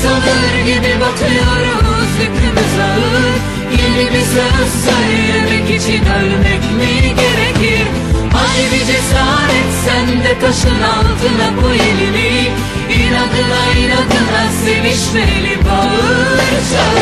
bir nefes alır gibi batıyoruz Yükümüz ağır Yeni bir söz söylemek için ölmek mi gerekir? Hadi bir cesaret sen de taşın altına koy elini. İnadına inadına sevişmeli bağır